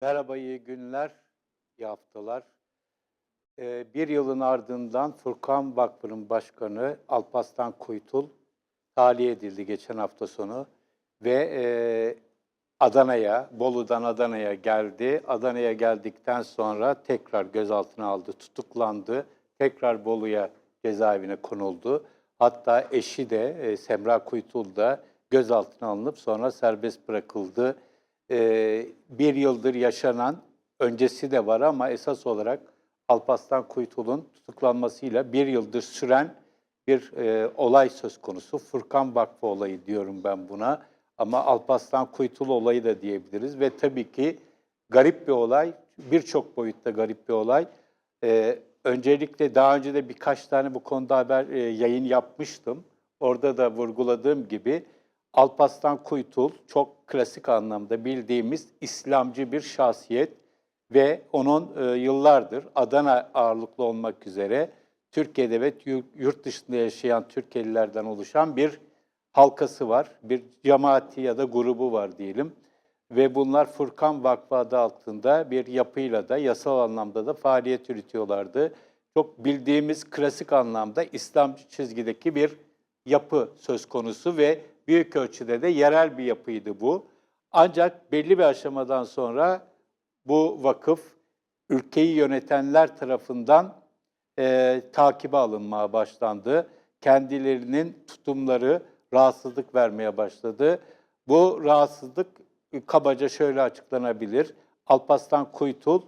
Merhaba, iyi günler, iyi haftalar. Ee, bir yılın ardından Furkan Vakfı'nın başkanı Alpaslan Kuytul tahliye edildi geçen hafta sonu ve e, Adana'ya, Bolu'dan Adana'ya geldi. Adana'ya geldikten sonra tekrar gözaltına aldı, tutuklandı. Tekrar Bolu'ya cezaevine konuldu. Hatta eşi de e, Semra Kuytul da gözaltına alınıp sonra serbest bırakıldı. E, bir yıldır yaşanan öncesi de var ama esas olarak Alparslan Kuytul'un tutuklanmasıyla bir yıldır süren bir e, olay söz konusu. Furkan Vakfı olayı diyorum ben buna. Ama Alparslan Kuytul olayı da diyebiliriz. Ve tabii ki garip bir olay, birçok boyutta garip bir olay. E, öncelikle daha önce de birkaç tane bu konuda haber e, yayın yapmıştım. Orada da vurguladığım gibi Alparslan Kuytul çok klasik anlamda bildiğimiz İslamcı bir şahsiyet ve onun e, yıllardır Adana ağırlıklı olmak üzere Türkiye'de ve yu- yurt dışında yaşayan Türkelilerden oluşan bir halkası var. Bir cemaati ya da grubu var diyelim. Ve bunlar Furkan Vakfı adı altında bir yapıyla da yasal anlamda da faaliyet yürütüyorlardı. Çok bildiğimiz klasik anlamda İslamcı çizgideki bir yapı söz konusu ve büyük ölçüde de yerel bir yapıydı bu. Ancak belli bir aşamadan sonra bu vakıf ülkeyi yönetenler tarafından e, takibe alınmaya başlandı. Kendilerinin tutumları rahatsızlık vermeye başladı. Bu rahatsızlık e, kabaca şöyle açıklanabilir. Alparslan Kuytul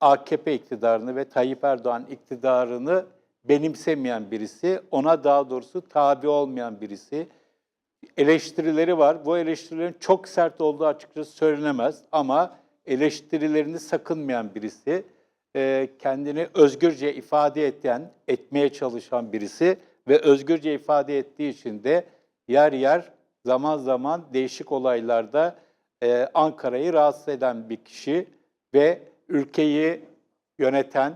AKP iktidarını ve Tayyip Erdoğan iktidarını benimsemeyen birisi, ona daha doğrusu tabi olmayan birisi. Eleştirileri var. Bu eleştirilerin çok sert olduğu açıkçası söylenemez ama eleştirilerini sakınmayan birisi, e, kendini özgürce ifade eden, etmeye çalışan birisi ve özgürce ifade ettiği için de yer yer zaman zaman değişik olaylarda e, Ankara'yı rahatsız eden bir kişi ve ülkeyi yöneten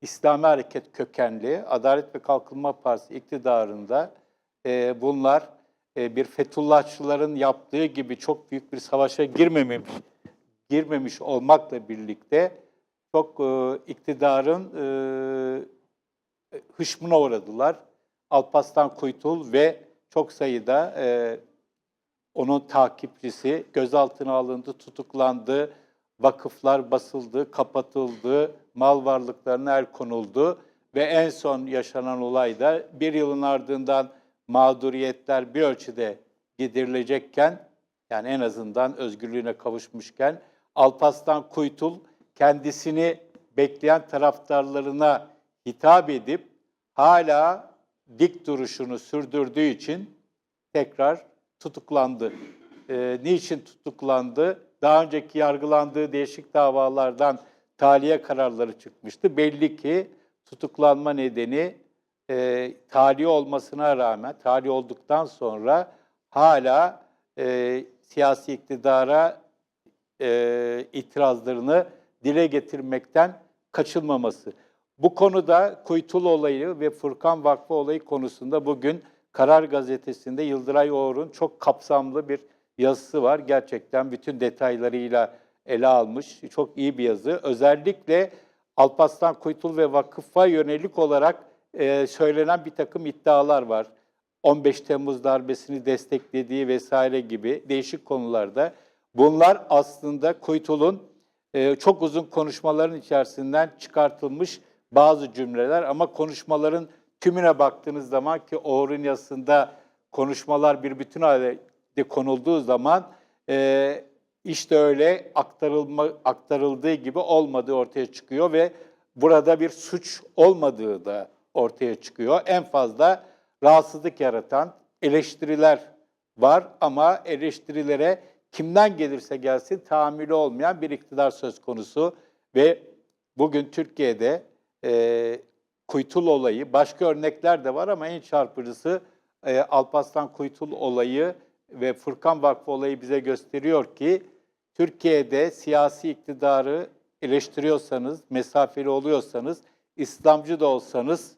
İslami Hareket kökenli Adalet ve Kalkınma Partisi iktidarında e, bunlar bir Fethullahçıların yaptığı gibi çok büyük bir savaşa girmemiş girmemiş olmakla birlikte çok e, iktidarın e, hışmına uğradılar. Alparslan Kuytul ve çok sayıda e, onun takipçisi gözaltına alındı, tutuklandı, vakıflar basıldı, kapatıldı, mal varlıklarına el konuldu ve en son yaşanan olayda bir yılın ardından mağduriyetler bir ölçüde giderilecekken yani en azından özgürlüğüne kavuşmuşken Alparslan Kuytul kendisini bekleyen taraftarlarına hitap edip hala dik duruşunu sürdürdüğü için tekrar tutuklandı. Ee, niçin tutuklandı? Daha önceki yargılandığı değişik davalardan tahliye kararları çıkmıştı. Belli ki tutuklanma nedeni e, tahliye olmasına rağmen, tahliye olduktan sonra hala e, siyasi iktidara e, itirazlarını dile getirmekten kaçınmaması. Bu konuda Kuytul olayı ve Furkan Vakfı olayı konusunda bugün Karar Gazetesi'nde Yıldıray Oğur'un çok kapsamlı bir yazısı var. Gerçekten bütün detaylarıyla ele almış. Çok iyi bir yazı. Özellikle Alparslan Kuytul ve vakıfa yönelik olarak e, söylenen bir takım iddialar var. 15 Temmuz darbesini desteklediği vesaire gibi değişik konularda. Bunlar aslında Kuytul'un e, çok uzun konuşmaların içerisinden çıkartılmış bazı cümleler ama konuşmaların tümüne baktığınız zaman ki Oğur'un yazısında konuşmalar bir bütün halde konulduğu zaman e, işte öyle aktarılma aktarıldığı gibi olmadığı ortaya çıkıyor ve burada bir suç olmadığı da ortaya çıkıyor. En fazla rahatsızlık yaratan eleştiriler var ama eleştirilere kimden gelirse gelsin tahammülü olmayan bir iktidar söz konusu ve bugün Türkiye'de e, Kuytul olayı, başka örnekler de var ama en çarpıcısı e, Alparslan Kuytul olayı ve Furkan Vakfı olayı bize gösteriyor ki Türkiye'de siyasi iktidarı eleştiriyorsanız, mesafeli oluyorsanız, İslamcı da olsanız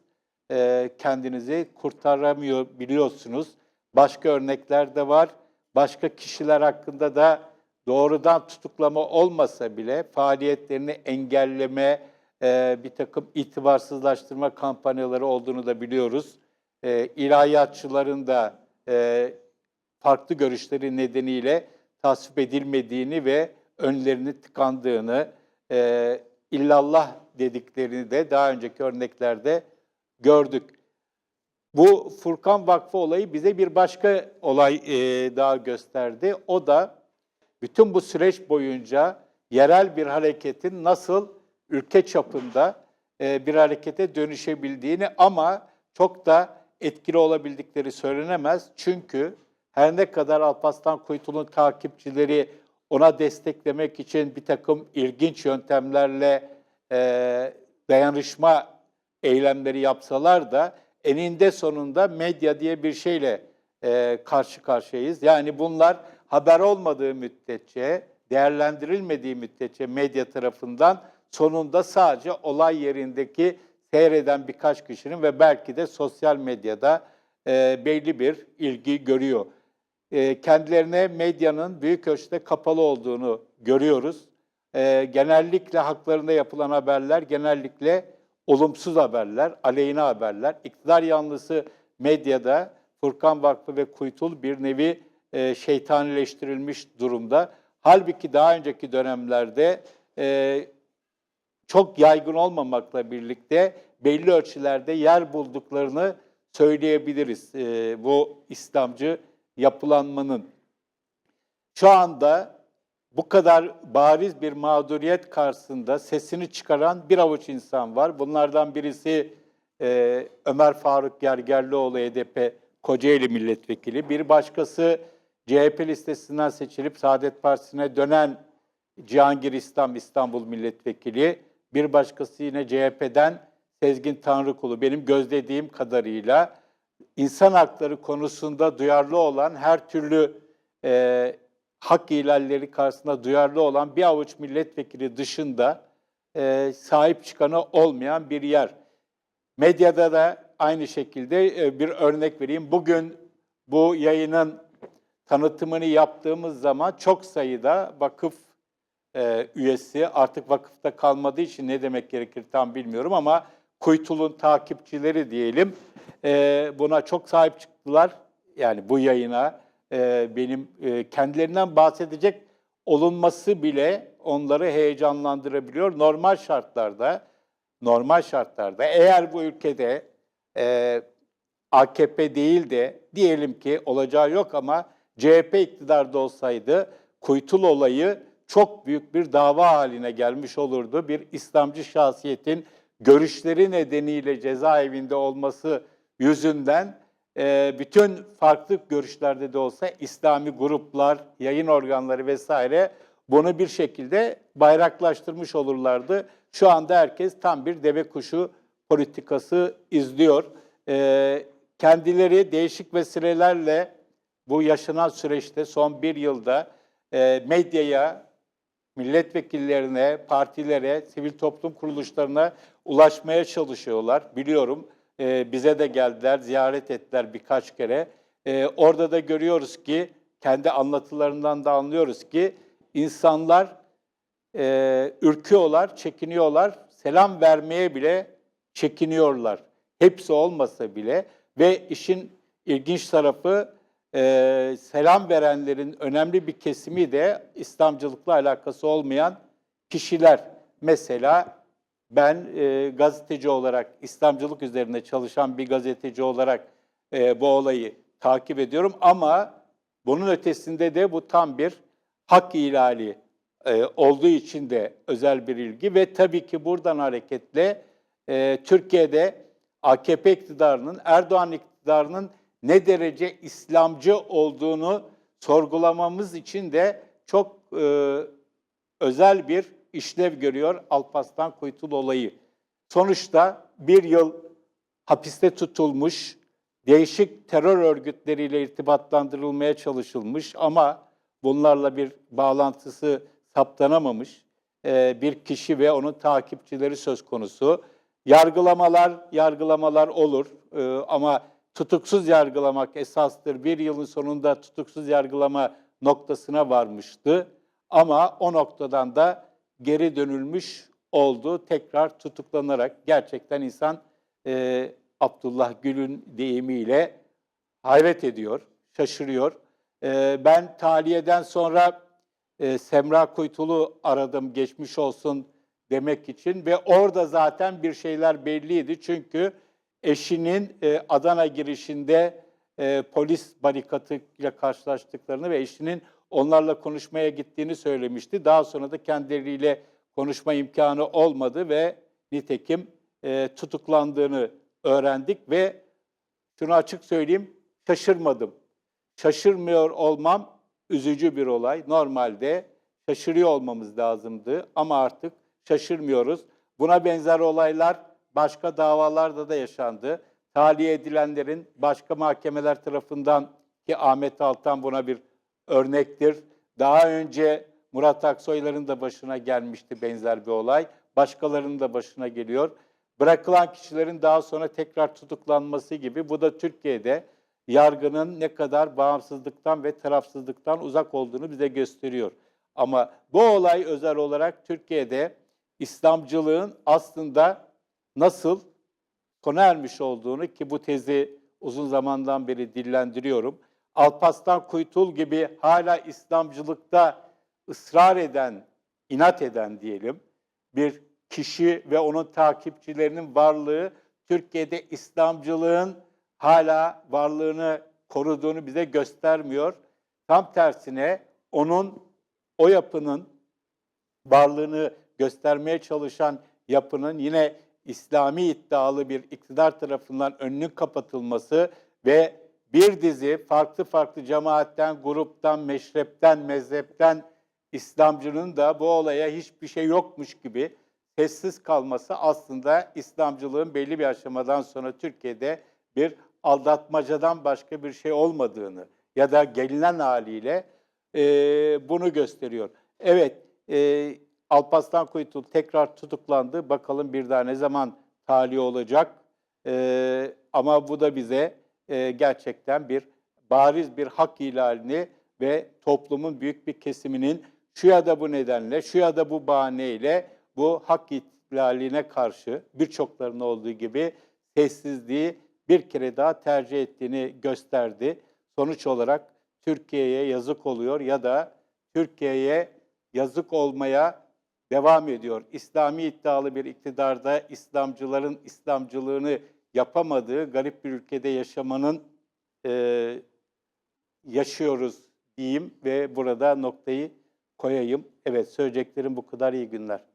e, kendinizi kurtaramıyor biliyorsunuz. Başka örnekler de var. Başka kişiler hakkında da doğrudan tutuklama olmasa bile faaliyetlerini engelleme, e, bir takım itibarsızlaştırma kampanyaları olduğunu da biliyoruz. E, ilahiyatçıların da e, farklı görüşleri nedeniyle tasvip edilmediğini ve önlerini tıkandığını, e, illallah dediklerini de daha önceki örneklerde gördük. Bu Furkan Vakfı olayı bize bir başka olay e, daha gösterdi. O da bütün bu süreç boyunca yerel bir hareketin nasıl ülke çapında e, bir harekete dönüşebildiğini ama çok da etkili olabildikleri söylenemez. Çünkü her ne kadar Alparslan Kuytu'nun takipçileri ona desteklemek için bir takım ilginç yöntemlerle e, dayanışma eylemleri yapsalar da eninde sonunda medya diye bir şeyle e, karşı karşıyayız. Yani bunlar haber olmadığı müddetçe, değerlendirilmediği müddetçe medya tarafından sonunda sadece olay yerindeki seyreden birkaç kişinin ve belki de sosyal medyada e, belli bir ilgi görüyor. E, kendilerine medyanın büyük ölçüde kapalı olduğunu görüyoruz. E, genellikle haklarında yapılan haberler genellikle olumsuz haberler, aleyhine haberler. İktidar yanlısı medyada Furkan Vakfı ve Kuytul bir nevi e, şeytanileştirilmiş durumda. Halbuki daha önceki dönemlerde e, çok yaygın olmamakla birlikte belli ölçülerde yer bulduklarını söyleyebiliriz e, bu İslamcı yapılanmanın. Şu anda bu kadar bariz bir mağduriyet karşısında sesini çıkaran bir avuç insan var. Bunlardan birisi e, Ömer Faruk Gergerlioğlu HDP Kocaeli Milletvekili. Bir başkası CHP listesinden seçilip Saadet Partisi'ne dönen Cihangir İslam İstanbul Milletvekili. Bir başkası yine CHP'den Sezgin Tanrıkulu. Benim gözlediğim kadarıyla insan hakları konusunda duyarlı olan her türlü e, hak ihlalleri karşısında duyarlı olan bir avuç milletvekili dışında e, sahip çıkanı olmayan bir yer. Medyada da aynı şekilde e, bir örnek vereyim. Bugün bu yayının tanıtımını yaptığımız zaman çok sayıda vakıf e, üyesi artık vakıfta kalmadığı için ne demek gerekir tam bilmiyorum ama Kuytul'un takipçileri diyelim e, buna çok sahip çıktılar. Yani bu yayına e, benim e, kendilerinden bahsedecek olunması bile onları heyecanlandırabiliyor. Normal şartlarda, normal şartlarda eğer bu ülkede e, AKP değil de diyelim ki olacağı yok ama CHP iktidarda olsaydı Kuytul olayı çok büyük bir dava haline gelmiş olurdu. Bir İslamcı şahsiyetin görüşleri nedeniyle cezaevinde olması yüzünden e, bütün farklı görüşlerde de olsa İslami gruplar, yayın organları vesaire bunu bir şekilde bayraklaştırmış olurlardı. Şu anda herkes tam bir deve kuşu politikası izliyor. E, kendileri değişik vesilelerle bu yaşanan süreçte son bir yılda e, medyaya, milletvekillerine, partilere, sivil toplum kuruluşlarına ulaşmaya çalışıyorlar. Biliyorum e, bize de geldiler, ziyaret ettiler birkaç kere. E, orada da görüyoruz ki, kendi anlatılarından da anlıyoruz ki insanlar e, ürküyorlar, çekiniyorlar, selam vermeye bile çekiniyorlar. Hepsi olmasa bile ve işin ilginç tarafı e, selam verenlerin önemli bir kesimi de İslamcılıkla alakası olmayan kişiler. Mesela ben e, gazeteci olarak, İslamcılık üzerine çalışan bir gazeteci olarak e, bu olayı takip ediyorum. Ama bunun ötesinde de bu tam bir hak ihlali e, olduğu için de özel bir ilgi ve tabii ki buradan hareketle e, Türkiye'de AKP iktidarının, Erdoğan iktidarının ne derece İslamcı olduğunu sorgulamamız için de çok e, özel bir işlev görüyor Alpaslan Kuytul olayı. Sonuçta bir yıl hapiste tutulmuş, değişik terör örgütleriyle irtibatlandırılmaya çalışılmış ama bunlarla bir bağlantısı saptanamamış e, bir kişi ve onun takipçileri söz konusu. Yargılamalar, yargılamalar olur e, ama tutuksuz yargılamak esastır. Bir yılın sonunda tutuksuz yargılama noktasına varmıştı. Ama o noktadan da geri dönülmüş oldu. Tekrar tutuklanarak gerçekten insan e, Abdullah Gül'ün deyimiyle hayret ediyor, şaşırıyor. E, ben taliyeden sonra e, Semra Kuytul'u aradım geçmiş olsun demek için ve orada zaten bir şeyler belliydi. Çünkü eşinin e, Adana girişinde e, polis barikatıyla karşılaştıklarını ve eşinin onlarla konuşmaya gittiğini söylemişti. Daha sonra da kendileriyle konuşma imkanı olmadı ve nitekim e, tutuklandığını öğrendik ve şunu açık söyleyeyim şaşırmadım. Şaşırmıyor olmam üzücü bir olay. Normalde şaşırıyor olmamız lazımdı ama artık şaşırmıyoruz. Buna benzer olaylar başka davalarda da yaşandı. Tahliye edilenlerin başka mahkemeler tarafından ki Ahmet Altan buna bir örnektir. Daha önce Murat Aksoy'ların da başına gelmişti benzer bir olay. Başkalarının da başına geliyor. Bırakılan kişilerin daha sonra tekrar tutuklanması gibi bu da Türkiye'de yargının ne kadar bağımsızlıktan ve tarafsızlıktan uzak olduğunu bize gösteriyor. Ama bu olay özel olarak Türkiye'de İslamcılığın aslında nasıl sona ermiş olduğunu ki bu tezi uzun zamandan beri dillendiriyorum. Alpaslan Kuytul gibi hala İslamcılıkta ısrar eden, inat eden diyelim bir kişi ve onun takipçilerinin varlığı Türkiye'de İslamcılığın hala varlığını koruduğunu bize göstermiyor. Tam tersine onun o yapının varlığını göstermeye çalışan yapının yine İslami iddialı bir iktidar tarafından önünün kapatılması ve bir dizi farklı farklı cemaatten, gruptan, meşrepten, mezhepten İslamcının da bu olaya hiçbir şey yokmuş gibi sessiz kalması aslında İslamcılığın belli bir aşamadan sonra Türkiye'de bir aldatmacadan başka bir şey olmadığını ya da gelinen haliyle e, bunu gösteriyor. Evet, e, Alparslan Kuytul tekrar tutuklandı. Bakalım bir daha ne zaman tahliye olacak. E, ama bu da bize e, gerçekten bir bariz bir hak ihlalini ve toplumun büyük bir kesiminin şu ya da bu nedenle, şu ya da bu bahaneyle bu hak ihlaline karşı birçoklarının olduğu gibi sessizliği bir kere daha tercih ettiğini gösterdi. Sonuç olarak Türkiye'ye yazık oluyor ya da Türkiye'ye yazık olmaya devam ediyor. İslami iddialı bir iktidarda İslamcıların İslamcılığını yapamadığı garip bir ülkede yaşamanın e, yaşıyoruz diyeyim ve burada noktayı koyayım. Evet söyleyeceklerim bu kadar iyi günler.